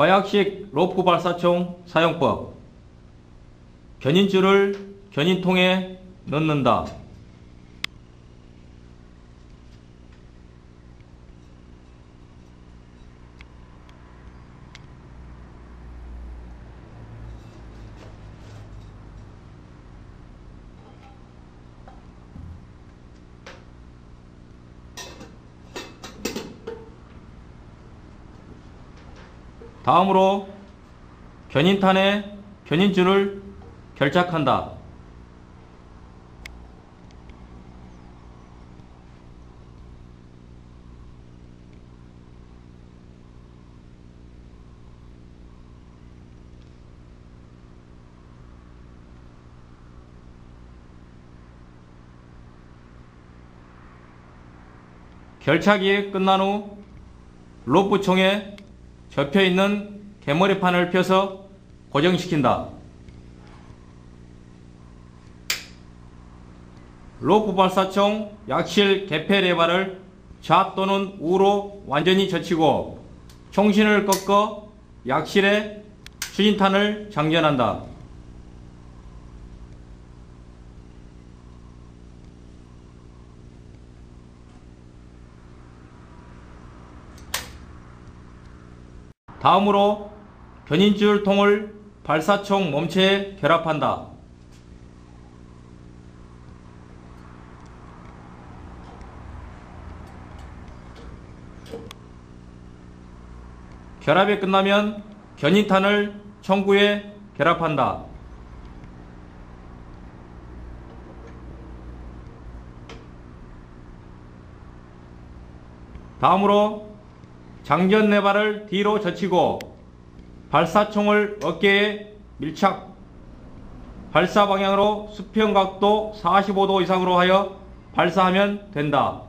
화약식 로프 발사총 사용법 견인줄을 견인통에 넣는다. 다음으로 견인탄에 견인줄을 결착한다. 결착이 끝난 후 로프 총에 접혀 있는 개머리판을 펴서 고정시킨다. 로프 발사총 약실 개폐 레바를 좌 또는 우로 완전히 젖히고 총신을 꺾어 약실에 추진탄을 장전한다. 다음으로 견인줄 통을 발사총 몸체에 결합한다. 결합이 끝나면 견인탄을 총구에 결합한다. 다음으로 장전 네 발을 뒤로 젖히고 발사총을 어깨에 밀착 발사 방향으로 수평 각도 45도 이상으로 하여 발사하면 된다.